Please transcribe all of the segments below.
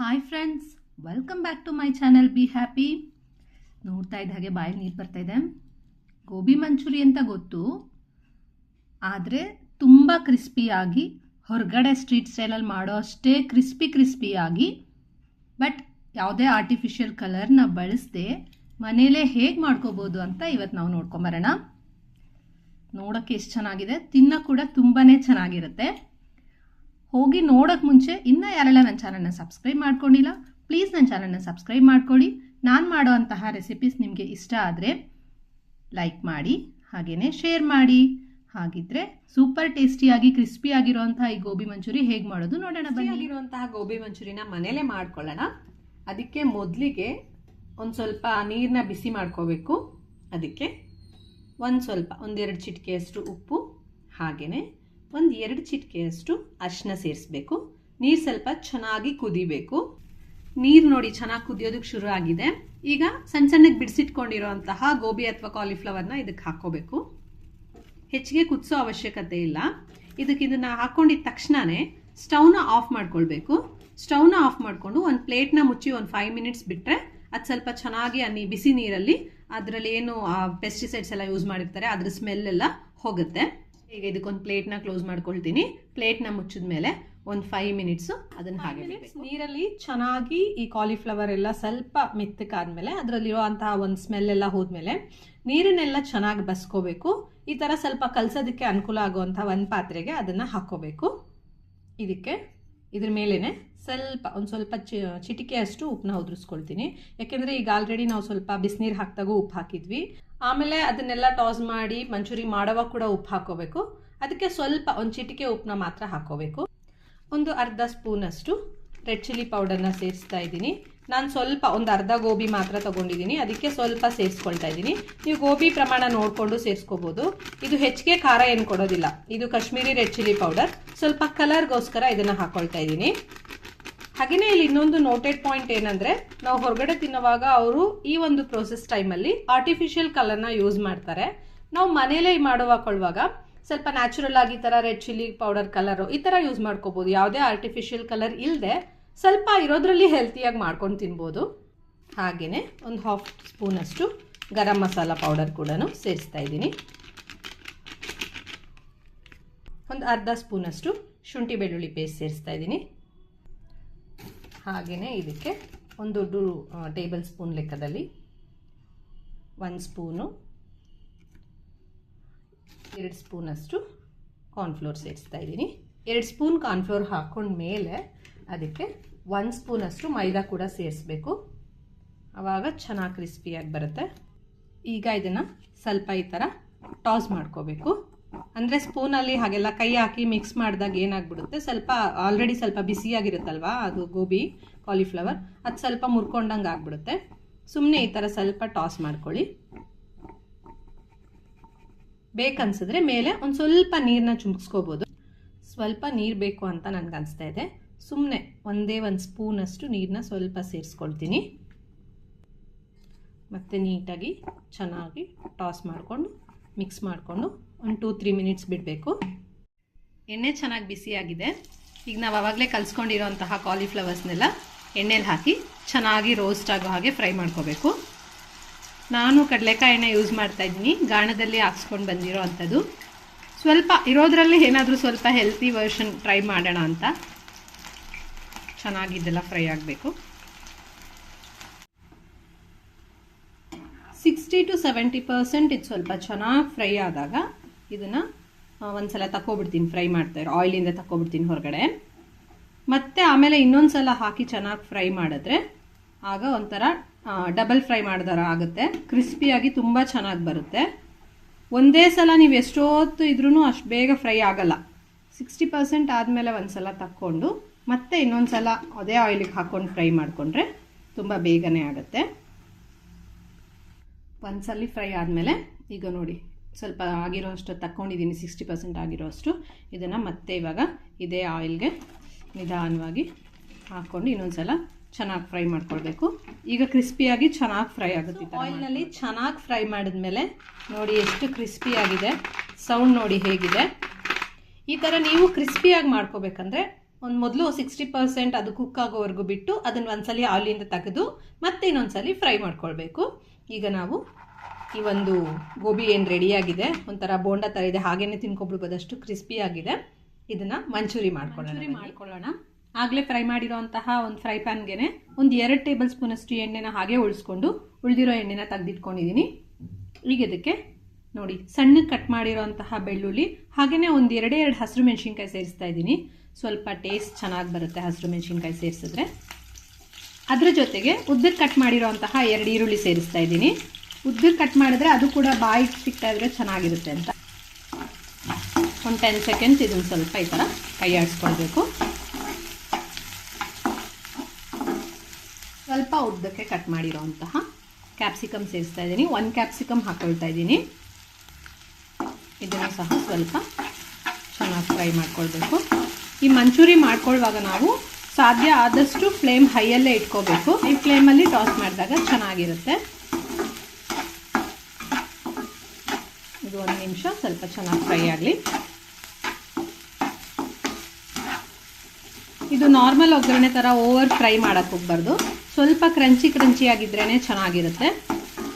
Hi friends welcome back to my channel be happy ನೋಡ್ತಾ ಇದ್ದ ಹಾಗೆ ಬಾಯಲ್ಲಿ ನೀರು ಬರ್ತಾ ಇದೆ. ಗೋಬಿ ಮಂಚೂರಿ ಅಂತ ಗೊತ್ತು. ಆದರೆ ತುಂಬ ಕ್ರಿಸ್ಪಿಯಾಗಿ ಹೊರಗಡೆ ಸ್ಟ್ರೀಟ್ ಸ್ಟೈಲಲ್ಲಿ ಮಾಡೋ ಅಷ್ಟೇ ಕ್ರಿಸ್ಪಿ ಕ್ರಿಸ್ಪಿಯಾಗಿ ಬಟ್ ಯಾವುದೇ ಆರ್ಟಿಫಿಷಿಯಲ್ ಕಲರ್ನ ಬಳಸದೆ ಮನೇಲೇ ಹೇಗೆ ಮಾಡ್ಕೋಬೋದು ಅಂತ ಇವತ್ತು ನಾವು ನೋಡ್ಕೊಂಬರೋಣ. ನೋಡೋಕ್ಕೆ ಎಷ್ಟು ಚೆನ್ನಾಗಿದೆ ತಿನ್ನೋ ಕೂಡ ತುಂಬಾ ಚೆನ್ನಾಗಿರುತ್ತೆ. ಹೋಗಿ ನೋಡೋಕ್ಕೆ ಮುಂಚೆ ಇನ್ನೂ ಯಾರೆಲ್ಲ ನನ್ನ ಚಾನಲ್ನ ಸಬ್ಸ್ಕ್ರೈಬ್ ಮಾಡ್ಕೊಂಡಿಲ್ಲ ಪ್ಲೀಸ್ ನನ್ನ ಚಾನಲ್ನ ಸಬ್ಸ್ಕ್ರೈಬ್ ಮಾಡ್ಕೊಳ್ಳಿ. ನಾನು ಮಾಡೋ ಅಂತಹ ರೆಸಿಪೀಸ್ ನಿಮಗೆ ಇಷ್ಟ ಆದರೆ ಲೈಕ್ ಮಾಡಿ ಹಾಗೆಯೇ ಶೇರ್ ಮಾಡಿ. ಹಾಗಿದ್ರೆ ಸೂಪರ್ ಟೇಸ್ಟಿಯಾಗಿ ಕ್ರಿಸ್ಪಿ ಆಗಿರುವಂತಹ ಈ ಗೋಬಿ ಮಂಚೂರಿ ಹೇಗೆ ಮಾಡೋದು ನೋಡೋಣ ಬನ್ನಿ. ಗೋಬಿ ಮಂಚೂರಿನ ಮನೇಲೆ ಮಾಡ್ಕೊಳ್ಳೋಣ. ಅದಕ್ಕೆ ಮೊದಲಿಗೆ ಒಂದು ಸ್ವಲ್ಪ ನೀರನ್ನ ಬಿಸಿ ಮಾಡ್ಕೋಬೇಕು. ಅದಕ್ಕೆ ಒಂದು ಸ್ವಲ್ಪ ಒಂದೆರಡು ಚಿಟಿಕೆಯಷ್ಟು ಉಪ್ಪು ಹಾಗೆಯೇ ಒಂದು ಎರಡು ಚಿಟಿಕೆಯಷ್ಟು ಅರಿಶಿನ ಸೇರಿಸ್ಬೇಕು. ನೀರು ಸ್ವಲ್ಪ ಚೆನ್ನಾಗಿ ಕುದಿಬೇಕು. ನೀರು ನೋಡಿ ಚೆನ್ನಾಗಿ ಕುದಿಯೋದಕ್ಕೆ ಶುರು ಆಗಿದೆ. ಈಗ ಸಣ್ಣ ಸಣ್ಣಗೆ ಬಿಡಿಸಿಟ್ಕೊಂಡಿರೋಂತಹ ಗೋಬಿ ಅಥವಾ ಕಾಲಿಫ್ಲವರ್ನ ಇದಕ್ಕೆ ಹಾಕೋಬೇಕು ಹೆಚ್ಚಿಗೆ ಕುದಿಸೋ ಅವಶ್ಯಕತೆ ಇಲ್ಲ. ಇದಕ್ಕೆ ಇದನ್ನು ಹಾಕ್ಕೊಂಡಿದ್ದ ತಕ್ಷಣವೇ ಸ್ಟೌನ ಆಫ್ ಮಾಡ್ಕೊಳ್ಬೇಕು. ಸ್ಟವ್ನ ಆಫ್ ಮಾಡಿಕೊಂಡು ಒಂದು ಪ್ಲೇಟ್ನ ಮುಚ್ಚಿ ಒಂದು ಫೈವ್ ಮಿನಿಟ್ಸ್ ಬಿಟ್ಟರೆ ಅದು ಸ್ವಲ್ಪ ಚೆನ್ನಾಗಿ ಅನ್ನಿ ಬಿಸಿ ನೀರಲ್ಲಿ ಅದರಲ್ಲಿ ಏನು ಪೆಸ್ಟಿಸೈಡ್ಸ್ ಎಲ್ಲ ಯೂಸ್ ಮಾಡಿರ್ತಾರೆ, ಅದ್ರ ಸ್ಮೆಲ್ ಎಲ್ಲ ಹೋಗುತ್ತೆ. ಈಗ ಇದಕ್ಕೊಂದು ಪ್ಲೇಟ್ನ ಕ್ಲೋಸ್ ಮಾಡ್ಕೊಳ್ತೀನಿ. ಪ್ಲೇಟ್ನ ಮುಚ್ಚಿದ ಮೇಲೆ ಒಂದು ಫೈವ್ ಮಿನಿಟ್ಸು ಅದನ್ನು ಹಾಗೆ ನೀರಲ್ಲಿ ಚೆನ್ನಾಗಿ ಈ ಕಾಲಿಫ್ಲವರ್ ಎಲ್ಲ ಸ್ವಲ್ಪ ಮೆತ್ತಕ್ಕಾದ್ಮೇಲೆ ಅದರಲ್ಲಿರೋ ಅಂತಹ ಒಂದು ಸ್ಮೆಲ್ ಎಲ್ಲ ಹೋದ್ಮೇಲೆ ನೀರನ್ನೆಲ್ಲ ಚೆನ್ನಾಗಿ ಬಸ್ಕೋಬೇಕು. ಈ ಥರ ಸ್ವಲ್ಪ ಕಲ್ಸೋದಕ್ಕೆ ಅನುಕೂಲ ಆಗುವಂಥ ಒಂದು ಪಾತ್ರೆಗೆ ಅದನ್ನು ಹಾಕ್ಕೋಬೇಕು ಇದಕ್ಕೆ ಇದ್ರ ಮೇಲೇ ಸ್ವಲ್ಪ ಒಂದು ಸ್ವಲ್ಪ ಚಿ ಚಿಟಿಕೆಯಷ್ಟು ಉಪ್ಪನ್ನ ಉದುರಿಸ್ಕೊಳ್ತೀನಿ. ಯಾಕೆಂದರೆ ಈಗ ಆಲ್ರೆಡಿ ನಾವು ಸ್ವಲ್ಪ ಬಿಸಿನೀರು ಹಾಕಿದಾಗೂ ಉಪ್ಪು ಹಾಕಿದ್ವಿ. ಆಮೇಲೆ ಅದನ್ನೆಲ್ಲ ಟಾಸ್ ಮಾಡಿ ಮಂಚೂರಿ ಮಾಡೋವಾಗ ಕೂಡ ಉಪ್ಪು ಹಾಕೋಬೇಕು. ಅದಕ್ಕೆ ಸ್ವಲ್ಪ ಒಂದು ಚಿಟಿಕೆ ಉಪ್ಪನ್ನ ಮಾತ್ರ ಹಾಕೋಬೇಕು. ಒಂದು ಅರ್ಧ ಸ್ಪೂನಷ್ಟು ರೆಡ್ ಚಿಲ್ಲಿ ಪೌಡರ್ನ ಸೇರಿಸ್ತಾ ಇದ್ದೀನಿ. ನಾನು ಸ್ವಲ್ಪ ಒಂದು ಅರ್ಧ ಗೋಬಿ ಮಾತ್ರ ತಗೊಂಡಿದ್ದೀನಿ ಅದಕ್ಕೆ ಸ್ವಲ್ಪ ಸೇರಿಸ್ಕೊಳ್ತಾ ಇದ್ದೀನಿ. ನೀವು ಗೋಬಿ ಪ್ರಮಾಣ ನೋಡಿಕೊಂಡು ಸೇರಿಸ್ಕೋಬೋದು. ಇದು ಹೆಚ್ಚಿಗೆ ಖಾರ ಏನು ಕೊಡೋದಿಲ್ಲ. ಇದು ಕಾಶ್ಮೀರಿ ರೆಡ್ ಚಿಲ್ಲಿ ಪೌಡರ್. ಸ್ವಲ್ಪ ಕಲರ್ಗೋಸ್ಕರ ಇದನ್ನು ಹಾಕೊಳ್ತಾ ಇದ್ದೀನಿ. ಹಾಗೆಯೇ ಇಲ್ಲಿ ಇನ್ನೊಂದು ನೋಟೆಡ್ ಪಾಯಿಂಟ್ ಏನಂದರೆ, ನಾವು ಹೊರಗಡೆ ತಿನ್ನುವಾಗ ಅವರು ಈ ಒಂದು ಪ್ರೋಸೆಸ್ ಟೈಮಲ್ಲಿ ಆರ್ಟಿಫಿಷಿಯಲ್ ಕಲರ್ನ ಯೂಸ್ ಮಾಡ್ತಾರೆ. ನಾವು ಮನೇಲೇ ಮಾಡುವಾಕೊಳ್ಳುವಾಗ ಸ್ವಲ್ಪ ನ್ಯಾಚುರಲ್ ಆಗಿ ಈ ಥರ ರೆಡ್ ಚಿಲ್ಲಿ ಪೌಡರ್ ಕಲರು ಈ ಥರ ಯೂಸ್ ಮಾಡ್ಕೋಬೋದು. ಯಾವುದೇ ಆರ್ಟಿಫಿಷಿಯಲ್ ಕಲರ್ ಇಲ್ಲದೆ ಸ್ವಲ್ಪ ಇರೋದ್ರಲ್ಲಿ ಹೆಲ್ತಿಯಾಗಿ ಮಾಡ್ಕೊಂಡು ತಿನ್ಬೋದು. ಹಾಗೆಯೇ ಒಂದು ಹಾಫ್ ಸ್ಪೂನಷ್ಟು ಗರಂ ಮಸಾಲ ಪೌಡರ್ ಕೂಡ ಸೇರಿಸ್ತಾ ಇದ್ದೀನಿ. ಒಂದು ಅರ್ಧ ಸ್ಪೂನಷ್ಟು ಶುಂಠಿ ಬೆಳ್ಳುಳ್ಳಿ ಪೇಸ್ಟ್ ಸೇರಿಸ್ತಾ ಇದ್ದೀನಿ. ಹಾಗೆಯೇ ಇದಕ್ಕೆ ಒಂದು ದೊಡ್ಡ ಟೇಬಲ್ ಸ್ಪೂನ್ ಲೆಕ್ಕದಲ್ಲಿ ಒಂದು ಸ್ಪೂನು ಎರಡು ಸ್ಪೂನಷ್ಟು ಕಾರ್ನ್ಫ್ಲೋರ್ ಸೇರಿಸ್ತಾ ಇದ್ದೀನಿ. ಎರಡು ಸ್ಪೂನ್ ಕಾರ್ನ್ಫ್ಲೋರ್ ಹಾಕೊಂಡ ಮೇಲೆ ಅದಕ್ಕೆ ಒಂದು ಸ್ಪೂನಷ್ಟು ಮೈದಾ ಕೂಡ ಸೇರಿಸ್ಬೇಕು. ಆವಾಗ ಚೆನ್ನಾಗಿ ಕ್ರಿಸ್ಪಿಯಾಗಿ ಬರುತ್ತೆ. ಈಗ ಇದನ್ನು ಸ್ವಲ್ಪ ಈ ಥರ ಟಾಸ್ ಮಾಡ್ಕೋಬೇಕು. ಅಂದರೆ ಸ್ಪೂನಲ್ಲಿ ಹಾಗೆಲ್ಲ ಕೈ ಹಾಕಿ ಮಿಕ್ಸ್ ಮಾಡಿದಾಗ ಏನಾಗ್ಬಿಡುತ್ತೆ? ಸ್ವಲ್ಪ ಆಲ್ರೆಡಿ ಸ್ವಲ್ಪ ಬಿಸಿಯಾಗಿರುತ್ತಲ್ವಾ? ಅದು ಗೋಬಿ, ಕಾಲಿಫ್ಲವರ್, ಅದು ಸ್ವಲ್ಪ ಮುರ್ಕೊಂಡಂಗೆ ಆಗ್ಬಿಡುತ್ತೆ. ಸುಮ್ಮನೆ ಈ ಥರ ಸ್ವಲ್ಪ ಟಾಸ್ ಮಾಡ್ಕೊಳ್ಳಿ. ಬೇಕನ್ಸಿದ್ರೆ ಮೇಲೆ ಒಂದು ಸ್ವಲ್ಪ ನೀರನ್ನ ಚುಮ್ಸ್ಕೋಬೋದು. ಸ್ವಲ್ಪ ನೀರು ಬೇಕು ಅಂತ ನನಗೆ ಅನಿಸ್ತಾ ಇದೆ. ಸುಮ್ಮನೆ ಒಂದೇ ಒಂದು ಸ್ಪೂನಷ್ಟು ನೀರನ್ನ ಸ್ವಲ್ಪ ಸೇರಿಸ್ಕೊಳ್ತೀನಿ. ಮತ್ತು ನೀಟಾಗಿ ಚೆನ್ನಾಗಿ ಟಾಸ್ ಮಾಡಿಕೊಂಡು ಮಿಕ್ಸ್ ಮಾಡಿಕೊಂಡು ಒಂದು ಟೂ ತ್ರೀ ಮಿನಿಟ್ಸ್ ಬಿಡಬೇಕು. ಎಣ್ಣೆ ಚೆನ್ನಾಗಿ ಬಿಸಿಯಾಗಿದೆ ಈಗ ನಾವು ಆವಾಗಲೇ ಕಲಿಸ್ಕೊಂಡಿರೋಂತಹ ಕಾಲಿಫ್ಲವರ್ಸ್ನೆಲ್ಲ ಎಣ್ಣೆಲಿ ಹಾಕಿ ಚೆನ್ನಾಗಿ ರೋಸ್ಟ್ ಆಗೋ ಹಾಗೆ ಫ್ರೈ ಮಾಡ್ಕೋಬೇಕು. ನಾನು ಕಡಲೆಕಾಯಿ ಎಣ್ಣೆ ಯೂಸ್ ಮಾಡ್ತಾ ಇದ್ದೀನಿ. ಗಾಣದಲ್ಲಿ ಹಾಕ್ಸ್ಕೊಂಡು ಬಂದಿರೋ ಅಂಥದ್ದು. ಸ್ವಲ್ಪ ಇರೋದ್ರಲ್ಲಿ ಏನಾದರೂ ಸ್ವಲ್ಪ ಹೆಲ್ತಿ ವರ್ಷನ್ ಟ್ರೈ ಮಾಡೋಣ ಅಂತ. ಚೆನ್ನಾಗಿದ್ದೆಲ್ಲ ಫ್ರೈ ಆಗಬೇಕು. ಸಿಕ್ಸ್ಟಿ ಟು ಸೆವೆಂಟಿ ಪರ್ಸೆಂಟ್ ಇದು ಸ್ವಲ್ಪ ಚೆನ್ನಾಗಿ ಫ್ರೈ ಆದಾಗ ಇದನ್ನು ಒಂದ್ಸಲ ತಕೊಬಿಡ್ತೀನಿ ಫ್ರೈ ಮಾಡ್ತಾರೆ ಆಯಿಲಿಂದ ತಕೊಬಿಡ್ತೀನಿ ಹೊರಗಡೆ. ಮತ್ತು ಆಮೇಲೆ ಇನ್ನೊಂದು ಸಲ ಹಾಕಿ ಚೆನ್ನಾಗಿ ಫ್ರೈ ಮಾಡಿದ್ರೆ ಆಗ ಒಂಥರ ಡಬಲ್ ಫ್ರೈ ಮಾಡಿದಾರ ಆಗುತ್ತೆ. ಕ್ರಿಸ್ಪಿಯಾಗಿ ತುಂಬ ಚೆನ್ನಾಗಿ ಬರುತ್ತೆ. ಒಂದೇ ಸಲ ನೀವು ಎಷ್ಟೊತ್ತು ಇದ್ರೂ ಅಷ್ಟು ಬೇಗ ಫ್ರೈ ಆಗಲ್ಲ. ಸಿಕ್ಸ್ಟಿ ಪರ್ಸೆಂಟ್ ಆದಮೇಲೆ ಒಂದು ಸಲ ತಕ್ಕೊಂಡು, ಮತ್ತೆ ಇನ್ನೊಂದು ಸಲ ಅದೇ ಆಯಿಲಿಗೆ ಹಾಕ್ಕೊಂಡು ಫ್ರೈ ಮಾಡಿಕೊಂಡ್ರೆ ತುಂಬ ಬೇಗನೆ ಆಗುತ್ತೆ. ಒಂದ್ಸಲಿ ಫ್ರೈ ಆದಮೇಲೆ, ಈಗ ನೋಡಿ, ಸ್ವಲ್ಪ ಆಗಿರೋ ಅಷ್ಟು ತಕ್ಕೊಂಡಿದ್ದೀನಿ ಸಿಕ್ಸ್ಟಿ ಪರ್ಸೆಂಟ್ ಆಗಿರೋ ಅಷ್ಟು ಇದನ್ನು ಮತ್ತೆ ಇವಾಗ ಇದೇ ಆಯಿಲ್ಗೆ ನಿಧಾನವಾಗಿ ಹಾಕ್ಕೊಂಡು ಇನ್ನೊಂದು ಸಲ ಚೆನ್ನಾಗಿ ಫ್ರೈ ಮಾಡ್ಕೊಳ್ಬೇಕು. ಈಗ ಕ್ರಿಸ್ಪಿಯಾಗಿ ಚೆನ್ನಾಗಿ ಫ್ರೈ ಆಗುತ್ತೆ ಆಯಿಲ್ನಲ್ಲಿ ಚೆನ್ನಾಗಿ ಫ್ರೈ ಮಾಡಿದ್ಮೇಲೆ ನೋಡಿ ಎಷ್ಟು ಕ್ರಿಸ್ಪಿಯಾಗಿದೆ ಸೌಂಡ್ ನೋಡಿ ಹೇಗಿದೆ. ಈ ಥರ ನೀವು ಕ್ರಿಸ್ಪಿಯಾಗಿ ಮಾಡ್ಕೋಬೇಕಂದ್ರೆ ಒಂದು ಮೊದಲು ಸಿಕ್ಸ್ಟಿ ಪರ್ಸೆಂಟ್ ಅದು ಕುಕ್ ಆಗೋವರೆಗೂ ಬಿಟ್ಟು ಅದನ್ನು ಒಂದ್ಸಲಿ ಆಯಿಲಿಂದ ತೆಗೆದು ಮತ್ತೆ ಇನ್ನೊಂದ್ಸಲಿ ಫ್ರೈ ಮಾಡ್ಕೊಳ್ಬೇಕು. ಈಗ ನಾವು ಈ ಒಂದು ಗೋಬಿ ಏನು ರೆಡಿಯಾಗಿದೆ ಒಂಥರ ಬೋಂಡ ಥರ ಇದೆ ಹಾಗೇನೆ ತಿನ್ಕೊಬಿಡ್ಬೋದಷ್ಟು ಕ್ರಿಸ್ಪಿಯಾಗಿದೆ ಇದನ್ನ ಮಂಚೂರಿ ಮಾಡ್ಕೊಳ್ಳೋಣ ಮಾಡ್ಕೊಳ್ಳೋಣ. ಆಗಲೇ ಫ್ರೈ ಮಾಡಿರೋಂತಹ ಒಂದು ಫ್ರೈ ಪ್ಯಾನ್ಗೆ ಒಂದು ಎರಡು ಟೇಬಲ್ ಸ್ಪೂನಷ್ಟು ಎಣ್ಣೆನ ಹಾಗೆ ಉಳಿಸ್ಕೊಂಡು ಉಳಿದಿರೋ ಎಣ್ಣೆನ ತೆಗೆದಿಟ್ಕೊಂಡಿದ್ದೀನಿ ಈಗ ಇದಕ್ಕೆ ನೋಡಿ ಸಣ್ಣಗೆ ಕಟ್ ಮಾಡಿರೋಂತಹ ಬೆಳ್ಳುಳ್ಳಿ ಹಾಗೆಯೇ ಒಂದು ಎರಡೇ ಎರಡು ಹಸಿರು ಮೆಣಸಿನ್ಕಾಯಿ ಸೇರಿಸ್ತಾ ಇದ್ದೀನಿ ಸ್ವಲ್ಪ ಟೇಸ್ಟ್ ಚೆನ್ನಾಗಿ ಬರುತ್ತೆ ಹಸಿರು ಮೆಣಸಿನ್ಕಾಯಿ ಸೇರಿಸಿದ್ರೆ. ಅದರ ಜೊತೆಗೆ ಉದ್ದಕ್ಕೆ ಕಟ್ ಮಾಡಿರೋಂತಹ ಎರಡು ಈರುಳ್ಳಿ ಸೇರಿಸ್ತಾ ಇದ್ದೀನಿ ಉದ್ದಕ್ಕೆ ಕಟ್ ಮಾಡಿದ್ರೆ ಅದು ಕೂಡ ಬಾಯಿಗೆ ಸಿಗ್ತಾ ಇದ್ರೆ ಚೆನ್ನಾಗಿರುತ್ತೆ ಅಂತ. ಒಂದು ಟೆನ್ ಸೆಕೆಂಡ್ಸ್ ಇದನ್ನು ಸ್ವಲ್ಪ ಈ ಥರ ಕೈ ಆಡಿಸ್ಕೊಳ್ಬೇಕು ಸ್ವಲ್ಪ ಉದ್ದಕ್ಕೆ ಕಟ್ ಮಾಡಿರೋಂತಹ ಕ್ಯಾಪ್ಸಿಕಮ್ ಸೇರಿಸ್ತಾ ಇದ್ದೀನಿ. ಒನ್ ಕ್ಯಾಪ್ಸಿಕಮ್ ಹಾಕ್ಕೊಳ್ತಾ ಇದ್ದೀನಿ. ಇದನ್ನು ಸಹ ಸ್ವಲ್ಪ ಚೆನ್ನಾಗಿ ಫ್ರೈ ಮಾಡ್ಕೊಳ್ಬೇಕು. ಈ ಮಂಚೂರಿ ಮಾಡ್ಕೊಳ್ಳುವಾಗ ನಾವು ಸಾಧ್ಯ ಆದಷ್ಟು ಫ್ಲೇಮ್ ಹೈಯಲ್ಲೇ ಇಟ್ಕೋಬೇಕು. ಈ ಫ್ಲೇಮಲ್ಲಿ ಟಾಸ್ ಮಾಡಿದಾಗ ಚೆನ್ನಾಗಿರುತ್ತೆ. ಇದು ಒಂದು ನಿಮಿಷ ಸ್ವಲ್ಪ ಚೆನ್ನಾಗಿ ಫ್ರೈ ಆಗಲಿ. ಇದು ನಾರ್ಮಲ್ ಒಗ್ಗರಣೆ ಥರ ಓವರ್ ಫ್ರೈ ಮಾಡೋಕ್ಕೆ ಹೋಗ್ಬಾರ್ದು. ಸ್ವಲ್ಪ ಕ್ರಂಚಿ ಕ್ರಂಚಿ ಆಗಿದ್ರೇ ಚೆನ್ನಾಗಿರುತ್ತೆ.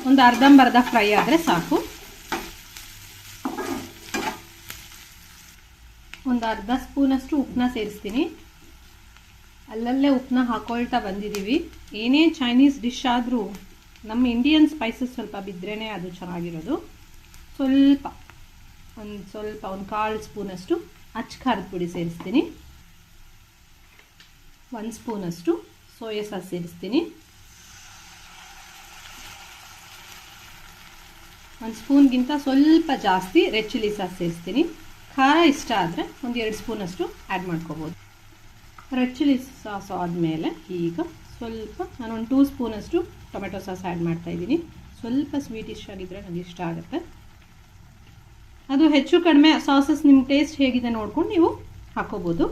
ಒಂದು ಅರ್ಧಂಬರ್ಧ ಫ್ರೈ ಆದರೆ ಸಾಕು. ಒಂದು ಅರ್ಧ ಸ್ಪೂನಷ್ಟು ಉಪ್ಪನ್ನ ಸೇರಿಸ್ತೀನಿ. ಅಲ್ಲಲ್ಲೇ ಉಪ್ಪನ್ನ ಹಾಕೊಳ್ತಾ ಬಂದಿದ್ದೀವಿ ಏನೇ ಚೈನೀಸ್ ಡಿಶ್ ಆದರೂ ನಮ್ಮ ಇಂಡಿಯನ್ ಸ್ಪೈಸಸ್ ಸ್ವಲ್ಪ ಬಿದ್ರೇ ಅದು ಚೆನ್ನಾಗಿರೋದು. ಸ್ವಲ್ಪ, ಒಂದು ಸ್ವಲ್ಪ, ಒಂದು ಕಾಲು ಸ್ಪೂನಷ್ಟು ಅಚ್ಚ ಖಾರದ ಪುಡಿ ಸೇರಿಸ್ತೀನಿ. ಒಂದು ಸ್ಪೂನಷ್ಟು ಸೋಯಾ ಸಾಸ್ ಸೇರಿಸ್ತೀನಿ ಒಂದು ಸ್ಪೂನ್ಗಿಂತ ಸ್ವಲ್ಪ ಜಾಸ್ತಿ ರೆಡ್ ಚಿಲ್ಲಿ ಸಾಸ್ ಸೇರಿಸ್ತೀನಿ ಖಾರ ಇಷ್ಟ ಆದರೆ ಒಂದು ಎರಡು ಸ್ಪೂನಷ್ಟು ಆ್ಯಡ್ ಮಾಡ್ಕೋಬೋದು. ರೆಡ್ ಚಿಲ್ಲಿ ಸಾಸ್ ಆದಮೇಲೆ ಈಗ ಸ್ವಲ್ಪ ನಾನೊಂದು ಟೂ ಸ್ಪೂನಷ್ಟು ಟೊಮೆಟೊ ಸಾಸ್ ಆ್ಯಡ್ ಮಾಡ್ತಾಯಿದ್ದೀನಿ ಸ್ವಲ್ಪ ಸ್ವೀಟಿಶ್ ಆಗಿದ್ದರೆ ನನಗೆ ಇಷ್ಟ ಆಗುತ್ತೆ. ಅದು ಹೆಚ್ಚು ಕಡಿಮೆ ಸಾಸಸ್ ನಿಮ್ಮ ಟೇಸ್ಟ್ ಹೇಗಿದೆ ನೋಡ್ಕೊಂಡು ನೀವು ಹಾಕೋಬೋದು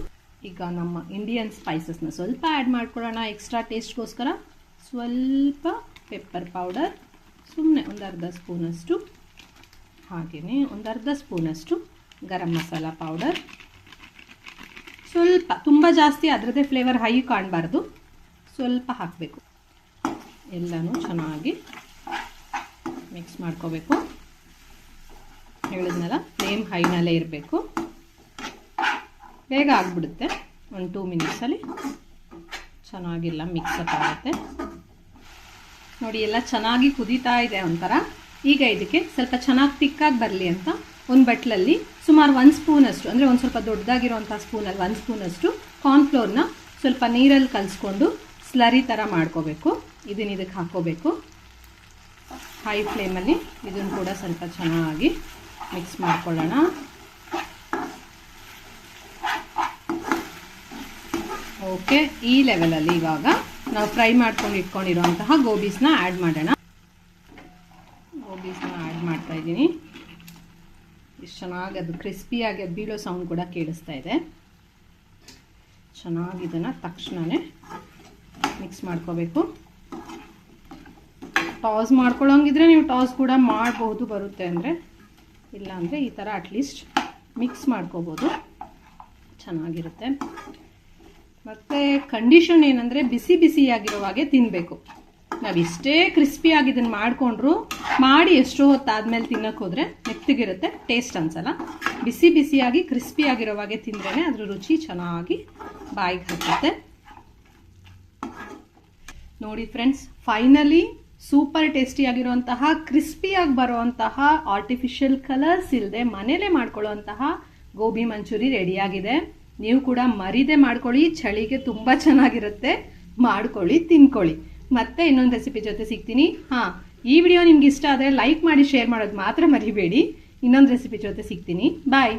ಈಗ ನಮ್ಮ ಇಂಡಿಯನ್ ಸ್ಪೈಸಸ್ನ ಸ್ವಲ್ಪ ಆ್ಯಡ್ ಮಾಡ್ಕೊಳ್ಳೋಣ. ಎಕ್ಸ್ಟ್ರಾ ಟೇಸ್ಟ್ಗೋಸ್ಕರ ಸ್ವಲ್ಪ ಪೆಪ್ಪರ್ ಪೌಡರ್ ಸುಮ್ಮನೆ ಒಂದು ಅರ್ಧ ಸ್ಪೂನಷ್ಟು ಹಾಗೆಯೇ ಒಂದು ಅರ್ಧ ಸ್ಪೂನಷ್ಟು ಗರಂ ಮಸಾಲ ಪೌಡರ್ ಸ್ವಲ್ಪ, ತುಂಬ ಜಾಸ್ತಿ ಅದರದ್ದೇ ಫ್ಲೇವರ್ ಹೈ ಕಾಣಬಾರ್ದು. ಸ್ವಲ್ಪ ಹಾಕಬೇಕು. ಎಲ್ಲನೂ ಚೆನ್ನಾಗಿ ಮಿಕ್ಸ್ ಮಾಡ್ಕೋಬೇಕು. ಹೇಳಿದ್ನಲ್ಲ ಫ್ಲೇಮ್ ಹೈನಲ್ಲೇ ಇರಬೇಕು. ಬೇಗ ಆಗಿಬಿಡುತ್ತೆ. ಒಂದು ಟೂ ಮಿನಿಟ್ಸಲ್ಲಿ ಚೆನ್ನಾಗಿಲ್ಲ ಮಿಕ್ಸಪ್ ಆಗುತ್ತೆ. ನೋಡಿ, ಎಲ್ಲ ಚೆನ್ನಾಗಿ ಕುದೀತಾ ಇದೆ ಒಂಥರ. ಈಗ ಇದಕ್ಕೆ ಸ್ವಲ್ಪ ಚೆನ್ನಾಗಿ ತಿಕ್ಕಾಗಿ ಬರಲಿ ಅಂತ ಒಂದು ಬಟ್ಲಲ್ಲಿ ಸುಮಾರು ಒಂದು ಸ್ಪೂನಷ್ಟು, ಅಂದರೆ ಒಂದು ಸ್ವಲ್ಪ ದೊಡ್ಡದಾಗಿರೋವಂಥ ಸ್ಪೂನಲ್ಲಿ ಒಂದು ಸ್ಪೂನಷ್ಟು ಕಾರ್ನ್ಫ್ಲೋರ್ನ ಸ್ವಲ್ಪ ನೀರಲ್ಲಿ ಕಲಿಸ್ಕೊಂಡು ಸ್ಲರಿ ಥರ ಮಾಡ್ಕೋಬೇಕು. ಇದನ್ನ ಇದಕ್ಕೆ ಹಾಕ್ಕೋಬೇಕು. ಹೈ ಫ್ಲೇಮಲ್ಲಿ ಇದನ್ನು ಕೂಡ ಸ್ವಲ್ಪ ಚೆನ್ನಾಗಿ ಮಿಕ್ಸ್ ಮಾಡ್ಕೊಳ್ಳೋಣ. ಓಕೆ, ಈ ಲೆವೆಲಲ್ಲಿ ಇವಾಗ ನಾವು ಫ್ರೈ ಮಾಡ್ಕೊಂಡು ಇಟ್ಕೊಂಡಿರೋಂತಹ ಗೋಬೀಸ್ನ ಆ್ಯಡ್ ಮಾಡೋಣ. ಗೋಬೀಸ್ನ ಆ್ಯಡ್ ಮಾಡ್ತಾ ಇದ್ದೀನಿ. ಎಷ್ಟು ಚೆನ್ನಾಗಿ ಅದು ಕ್ರಿಸ್ಪಿಯಾಗಿ ಅದು ಬೀಳೋ ಸೌಂಡ್ ಕೂಡ ಕೇಳಿಸ್ತಾ ಇದೆ. ಚೆನ್ನಾಗಿ ಇದನ್ನು ತಕ್ಷಣವೇ ಮಿಕ್ಸ್ ಮಾಡ್ಕೋಬೇಕು. ಟಾಸ್ ಮಾಡ್ಕೊಳ್ಳೋಂಗಿದ್ರೆ ನೀವು ಟಾಸ್ ಕೂಡ ಮಾಡಬಹುದು ಬರುತ್ತೆ ಅಂದರೆ. ಇಲ್ಲಾಂದರೆ ಈ ಥರ ಅಟ್ಲೀಸ್ಟ್ ಮಿಕ್ಸ್ ಮಾಡ್ಕೋಬೋದು. ಚೆನ್ನಾಗಿರುತ್ತೆ. ಮತ್ತು ಕಂಡೀಷನ್ ಏನಂದರೆ ಬಿಸಿ ಬಿಸಿಯಾಗಿರುವಾಗೆ ತಿನ್ನಬೇಕು ನಾವು ಎಷ್ಟೇ ಕ್ರಿಸ್ಪಿಯಾಗಿ ಇದನ್ನು ಮಾಡಿಕೊಂಡ್ರು ಮಾಡಿ ಎಷ್ಟು ಹೊತ್ತಾದ್ಮೇಲೆ ತಿನ್ನಕ್ಕೆ ಹೋದರೆ ಮೆತ್ತಗಿರುತ್ತೆ ಟೇಸ್ಟ್ ಅನ್ಸಲ್ಲ. ಬಿಸಿ ಬಿಸಿಯಾಗಿ ಕ್ರಿಸ್ಪಿಯಾಗಿರೋವಾಗೆ ತಿಂದ್ರೇ ಅದ್ರ ರುಚಿ ಚೆನ್ನಾಗಿ ಬಾಯಿಗೆ ಹಾಕುತ್ತೆ ನೋಡಿ ಫ್ರೆಂಡ್ಸ್ ಫೈನಲಿ ಸೂಪರ್ ಟೇಸ್ಟಿಯಾಗಿರುವಂತಹ ಕ್ರಿಸ್ಪಿಯಾಗಿ ಬರುವಂತಹ ಆರ್ಟಿಫಿಷಿಯಲ್ ಕಲರ್ಸ್ ಇಲ್ಲದೆ ಮನೇಲೆ ಮಾಡ್ಕೊಳ್ಳುವಂತಹ ಗೋಬಿ ಮಂಚೂರಿ ರೆಡಿಯಾಗಿದೆ ನೀವು ಕೂಡ ಮರಿದೆ ಮಾಡ್ಕೊಳ್ಳಿ, ಚಳಿಗೆ ತುಂಬ ಚೆನ್ನಾಗಿರುತ್ತೆ, ಮಾಡ್ಕೊಳ್ಳಿ, ತಿನ್ಕೊಳ್ಳಿ. ಮತ್ತೆ ಇನ್ನೊಂದು ರೆಸಿಪಿ ಜೊತೆ ಸಿಗ್ತೀನಿ. ಹಾಂ, ಈ ವಿಡಿಯೋ ನಿಮ್ಗೆ ಇಷ್ಟ ಆದರೆ ಲೈಕ್ ಮಾಡಿ ಶೇರ್ ಮಾಡೋದು ಮಾತ್ರ ಮರಿಬೇಡಿ. ಇನ್ನೊಂದು ರೆಸಿಪಿ ಜೊತೆ ಸಿಗ್ತೀನಿ. ಬಾಯ್